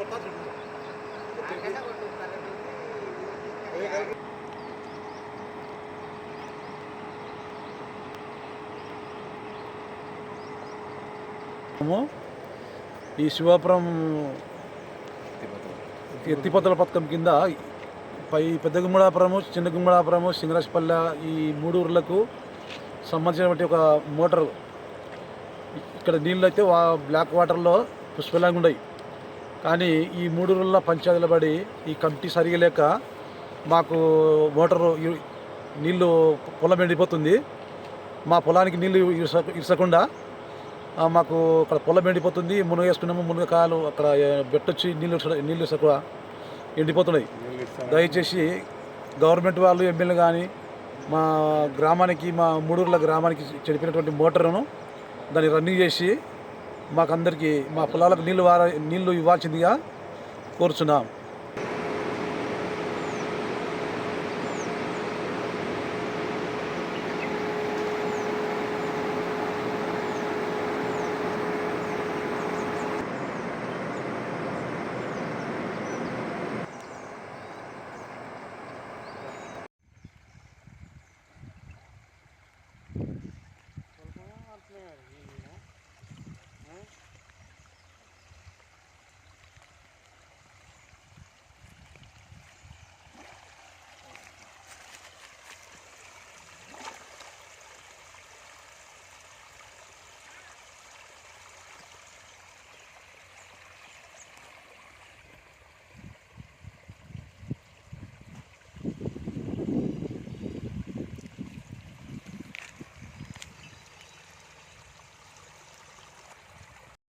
ఈ శివాపురం ఎత్తిపోతల పథకం కింద పై పెద్ద గుమ్మడాపురము చిన్న గుమ్మడాపురము సింగరాజపల్లె ఈ మూడు ఊర్లకు సంబంధించినటువంటి ఒక మోటార్. ఇక్కడ నీళ్ళు అయితే వా బ్లాక్ వాటర్లో పుష్పలాగా ఉన్నాయి కానీ ఈ మూడు రోజుల పంచాయతీల పడి ఈ కమిటీ సరిగా లేక మాకు మోటారు నీళ్ళు పొలం ఎండిపోతుంది. మా పొలానికి నీళ్ళు ఇరస ఇరసకుండా మాకు అక్కడ పొలం ఎండిపోతుంది. మునగ వేసుకున్నాము మునగకాయలు అక్కడ బెట్టొచ్చి నీళ్ళు నీళ్ళు ఇరసక ఎండిపోతున్నాయి. దయచేసి గవర్నమెంట్ వాళ్ళు ఎమ్మెల్యే కానీ మా గ్రామానికి మా మూడూరుల గ్రామానికి చెడిపోయినటువంటి మోటారును దాన్ని రన్నింగ్ చేసి మాకందరికీ మా పొలాలకు నీళ్ళు వార నీళ్ళు ఇవ్వాల్సిందిగా కోరుచున్నాం.